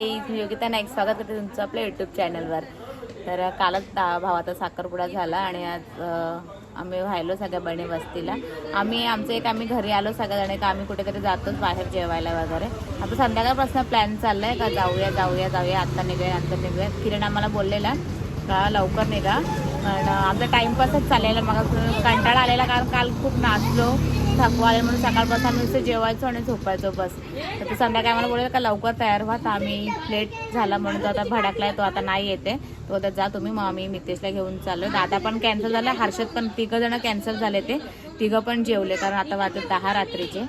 मी योगिता नाईक स्वागत करते तुमचं आपल्या युट्यूब चॅनलवर तर कालच भावाचा साखरपुडा झाला आणि आज आम्ही राहिलो सगळ्या बहिणी वस्तीला. आम्ही आमचं एक आम्ही घरी आलो सगळ्याजण एक आम्ही कुठेतरी जातोच बाहेर जेवायला वगैरे. आता संध्याकाळपासून प्लॅन चाललाय का जाऊया जाऊया जाऊया आत्ता निघूया नंतर निघूया. किरण आम्हाला बोललेला का लवकर निघा. पण आमचा टाईमपासच चाललेला मग कंटाळा आलेला कारण काल खूप नाचलो थकवा आले म्हणून सकाळपासून आम्ही नुसतं जेवायचो आणि झोपायचो बस. तर संध्याकाळ संध्याकाळी आम्हाला बोलेल का लवकर तयार व्हा तर आम्ही लेट झाला म्हणून तो आता भडकलाय तो आता नाही येते. तो आता जा तुम्ही मग आम्ही मितेशला घेऊन चाललो दादा पण कॅन्सल झाला हर्षद पण तिघं जण कॅन्सल झाले ते. तिघं पण जेवले कारण आता वाजत दहा रात्रीचे.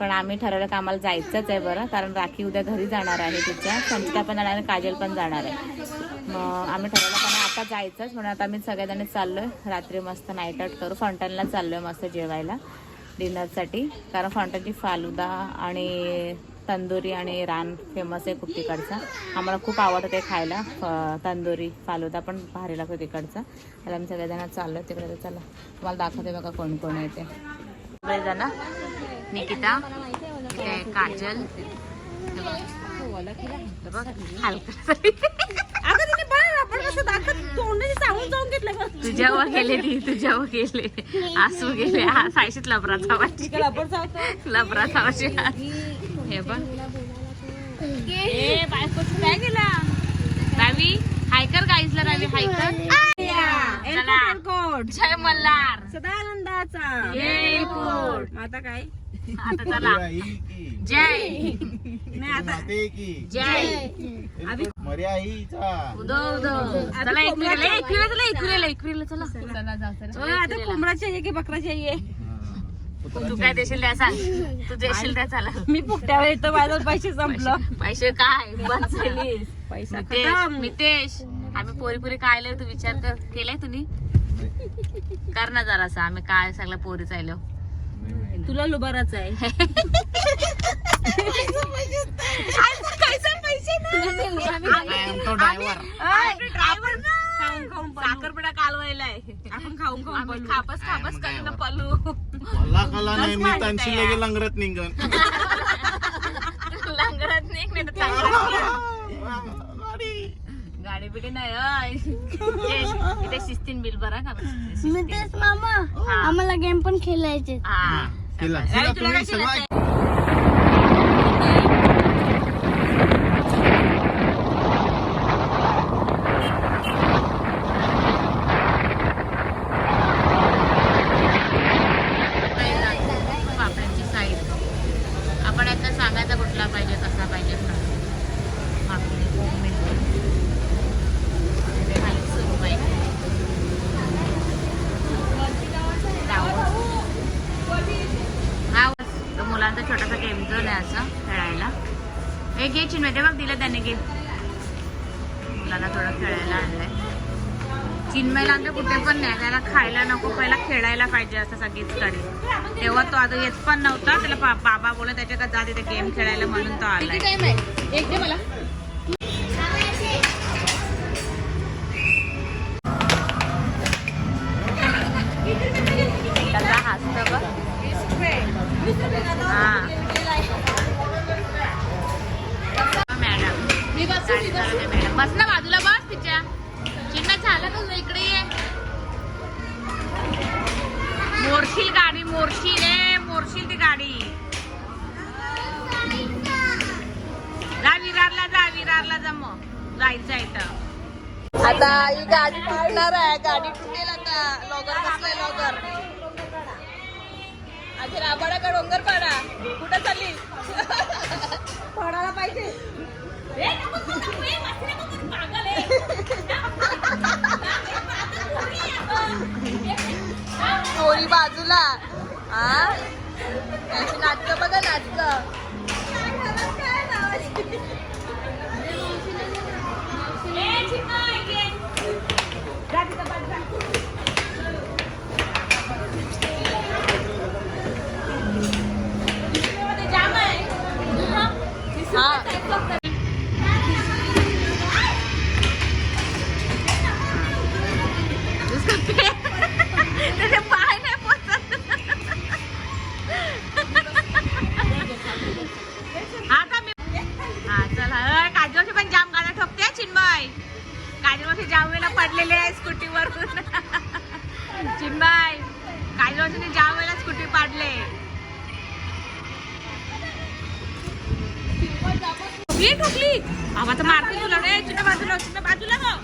पण आम्ही ठरवलं की आम्हाला जायचंच आहे बरं कारण राखी उद्या घरी जाणार आहे तिच्या. संचिता पण जाणार आहे काजल पण जाणार आहे. मग आम्ही ठरवलं का आता जायचंच म्हणून आता आम्ही चाललो आहे रात्री मस्त नाईट आउट करू. फंटनला आहे मस्त जेवायला. डिनरसाठी कारण फंटनची फालुदा आणि तंदुरी आणि रान फेमस आहे खूप तिकडचा आम्हाला खूप आवडतं ते खायला तंदुरी फालुदा पण भारी लागतो तिकडचा. तर आम्ही सगळेजण चाललो तिकडे तर चला तुम्हाला दाखवते बघा कोण कोण येते सगळेजण. निकिता काजल. आहे काजल हे बघ. हे बघ, हलकं. तुझ्यावर गेले ती तुझ्यावर गेले. आसू गेले. हा सायशीत लबराचा वाटी लबराचा वाटी हे तू काय गेला रावी हायकर गाईजला रावी हायकर. चला. जय मल्हार. सदानंदाचा. जय कोट आता काय? आता चला. जय. नाही आता जय. उदो उदो. चला एकविरेला एकविरेला चला एकविरेला एकविरेला चला. चला जाऊ चला. ओ, आता कोंबडाची आहे की बकराची आहे? तू काय देशील त्या सांग. तू देशील त्या चला. मी फुकट्यावर येतो माझं पैसे संपलं. पैसे काय? बंद झालीस पैसा मितेश आम्ही पोरी पोरी काय तू विचार कर. केलाय तुम्ही? कर ना जरासा आम्ही काय सगळ्या पोरी चाललो तुला लुबाराच आहे. साखरपुडा कालवायलाय आपण खाऊन खाऊन. खापस खापस करून पलू मला कला नाही मी त्यांची लगे लंगरत निघन लंगरत नाही नाही तर चांगलं गाडी बिडी नाही शिस्तीन बिल बरा का मितेश मामा हा. आम्हाला गेम पण खेळायचे हा तिला तुम्ही सगळं पापड्यांची साईज आपण आता सांगायचा कुठला पाहिजे कसा पाहिजे ना पापडी खूप मिळते ते खाली सुरू आहे हा तो मुलांचा छोटासा गेम झोन आहे असं खेळायला हे घे चिन्मय ते बघ दिलं त्याने घे मुलाला थोडं खेळायला आणलंय चिन्मयला आमच्या कुठे पण नाही त्याला खायला नको पहिला खेळायला पाहिजे असं सगळीच कडे तेव्हा तो आता येत पण नव्हता त्याला बाबा बोलत त्याच्या का जा तिथे गेम खेळायला म्हणून तो आलाय एक मला गाडी चालवते मॅडम बस. ना बाजूला बस तिच्या. चिन्ह झालं तुझं इकडे ये. मोरशील गाडी मोरशील रे मोरशील ती गाडी. जा विरारला जा विरारला जा मग. जायचं इथं आता ही गाडी तुटणार आहे. गाडी तुटेल आता. लॉगर बसलाय लॉगर आधी राबाडा का डोंगर पाडा. कुठं चालली पडायला पाहिजे. पोरी बाजूला. हा त्याची नाटकं बघा नाटकं. हा जावेला पडलेले आहे स्कूटी वरून चिंबाई काही लोकांनी जावेला स्कूटी पाडले. ही ठोकली आवा तर मारते तुला. रे तुझ्या बाजूला तुझ्या बाजूला ग.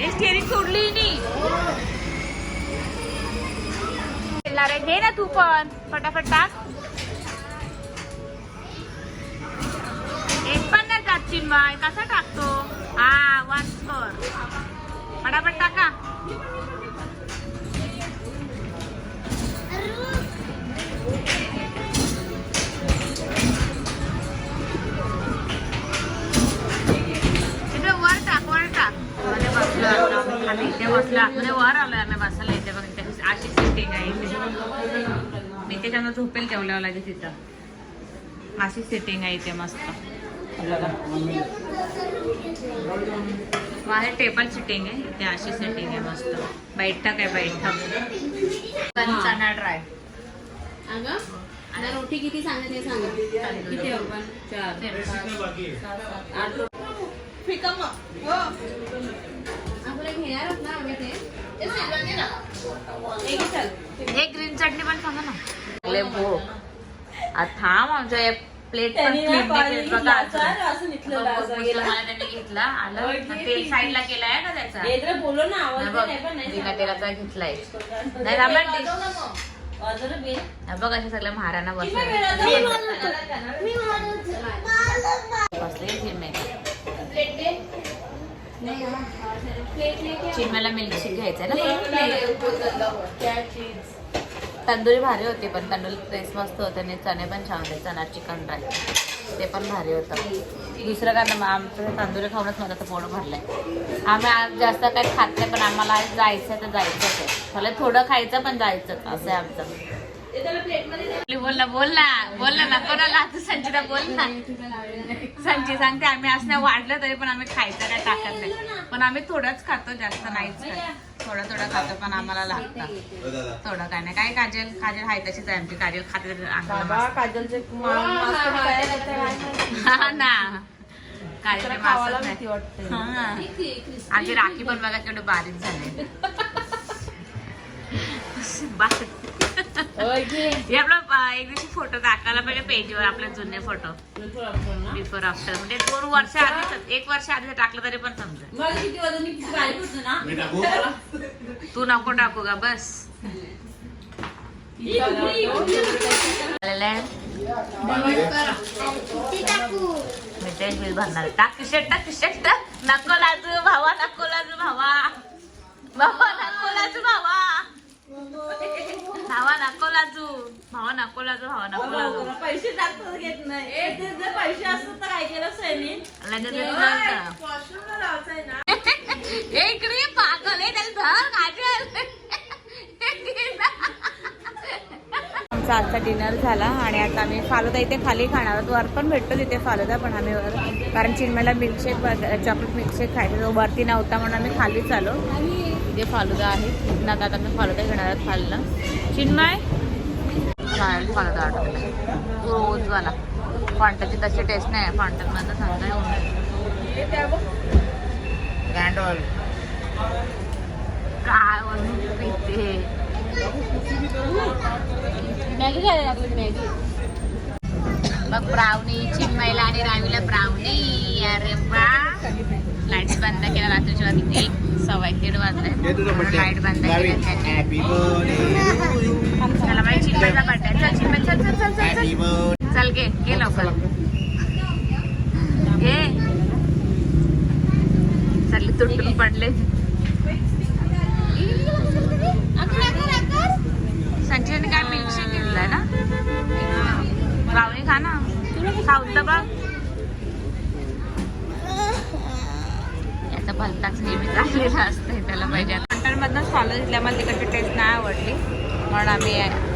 हे स्टेरिंग सोडली नी घे ना तू पण. फटाफट टाक. चिन्मय कसा टाकतो? हा वन स्कोर फटाफट टाका. तिथे वर टाक वर टाक. मध्ये इथे बसला. आतमध्ये वर आलोय आम्ही बसायला इथे बघ इथे अशी सिटिंग आहे इथे. मी त्याच्यानं झोपेल ठेवल्यावर लागेल तिथं. अशी सिटिंग आहे इथे मस्त. बाहेर टेबल सिटिंग आहे. इथे अशी सिटिंग आहे मस्त. बैठक आहे बैठक. चणा ड्राय आता रोटी किती सांगितली सांगा. किती चार. आपण घेणार आहोत ना आम्ही ते. एक चल. एक ग्रीन चटणी पण सांगा ना. थांब आमच्या प्लेट पण clean नाही बघ, मला त्यांनी घेतला. आलं? तेल साईडला केलाय का त्याचा? येद्र बोलो ना आवाज नाही दे, बघ नाही पण नाही बिना तेलाचा घेतलाय. नाही थांबा ती- वाजवलं बिल. बघ अशा सगळ्या महाराणा किती बसले वेळा जाऊ मला? मी मारत बसले चिन्मय? प्लेट दे. नाही. प्लेट लेके चिन्मयला मिल्कशेक घ्यायचंय ना प्लेट. क्या चीज. तंदुरी भारी होती पण तंदुरी टेस्ट मस्त होते आणि चणे पण छान होते चणा चिकन ड्राय ते पण भारी होतं. दुसरं काय ना आमचं तंदुरी खाऊनच माझं तर पोट भरलंय. आम्ही आज जास्त काही खात नाही पण आम्हाला जायचं तर जायचंच आहे. मला थोडं खायचं पण जायचं असं आहे आमचं. बोल ना बोल ना बोल ना कोणाला तू संचिता बोल ना. संची सांगते आम्ही असं नाही वाढलं तरी पण आम्ही खायचं काय टाकत नाही. पण आम्ही थोडंच खातो जास्त नाहीच खातो. थोडं थोडं खातो पण आम्हाला लागतं. थोडं काय नाही. काय काजल? काजल हाय तशीच आहे आमची. काजल खाते. काजलचे हा ना. काजल मासच नाही. हा. आमची राखी पण बघा केवढी बारीक झाली बारीक हे आपला एक दिवशी फोटो टाकायला पाहिजे पेजवर आपले जुने फोटो बिफोर आफ्टर म्हणजे दोन वर्ष आधी एक वर्ष आधी टाकलं तरी पण समजेल. मला किती वाजून मी किती बारीक होतो ना? मी टाकू? तू नको टाकू का बस. आलेलं आहे. मी तेच बिल भरणार टाक शर्ट टाक शर्ट नको लाजू भावा नको लाजू भावा. भावा नको लाजू भावा. भावा नको लाजू. भावा नको लाजू भावा नको लाजू. पैसे जास्त घेत नाही. ए, ते पैसे असतात तर काय केलं सैनी लगेच बिल भरतं. वॉशरूमला लावायचंय ना. ए, इकडे ये, पागल आहे त्याला धर काजल आमचा आजचा डिनर झाला आणि आता आम्ही फालुदा इथे खाली खाणार आहोत. वर पण भेटतो तिथे फालुदा पण आम्ही वर. कारण चिन्मयला मिल्कशेक चॉकलेट मिल्कशेक खायचं तो वरती नव्हता म्हणून आम्ही खालीच आलो. इथे फालुदा आहे. आता आता आम्ही फालुदा घेणार आहोत खाल्लं चिन्मय फालुदा आठवला. रोजवाला फॉन्टाची तशी टेस्ट नाही फॉन्टनमध्ये सांगता येऊन काय म्हणून पिते मॅगी घ्यायला लागली मॅगी मग ब्राउनी चिन्मयला आणि रावीला ब्राउनी. अरे वा. लाइट बंद केला रात्रीच्या वाजता एक सव्वा दीड वाजलाय लाइट बंद केला त्यांनी हॅपी बर्थडे त्याला माहिती चिन्मयचा बर्थडे चल चिन्मय चल चल चल चल हॅपी चल चल घे घे लवकर. घे. तुटून पडले. संजयने काय मिल्कशेक घेतलाय ना? ब्राउनी खा ना. खाऊन तर बघ. याचा भलताच नेहमी चाललेला असतंय त्याला पाहिजे. हॉटेलमधनंच फॉलो घेतल्या मला तिकडची टेस्ट नाही आवडली. म्हणून आम्ही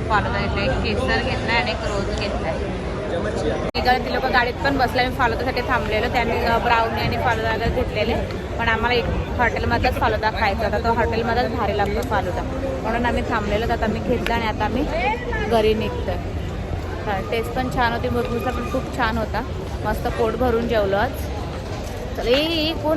फालोदा घेतलं एक केसर घेतलाय आणि एक रोज घेतलाय तिकडे ती लोक गाडीत पण बसले आम्ही फालुदासाठी थांबलेलो. त्यांनी ब्राउनी आणि फालुदा घेतलेले. पण आम्हाला एक हॉटेलमधलाच फालुदा खायचा होता. तो हॉटेलमध्येच भारी लागतो फालुदा म्हणून आम्ही थांबलेलो. तर आता आम्ही घेतला आणि आता आम्ही घरी निघतोय. टेस्ट पण छान होती. मुरमुरचा पण खूप छान होता. मस्त पोट भरून जेवलो आज. तरी ए, कोण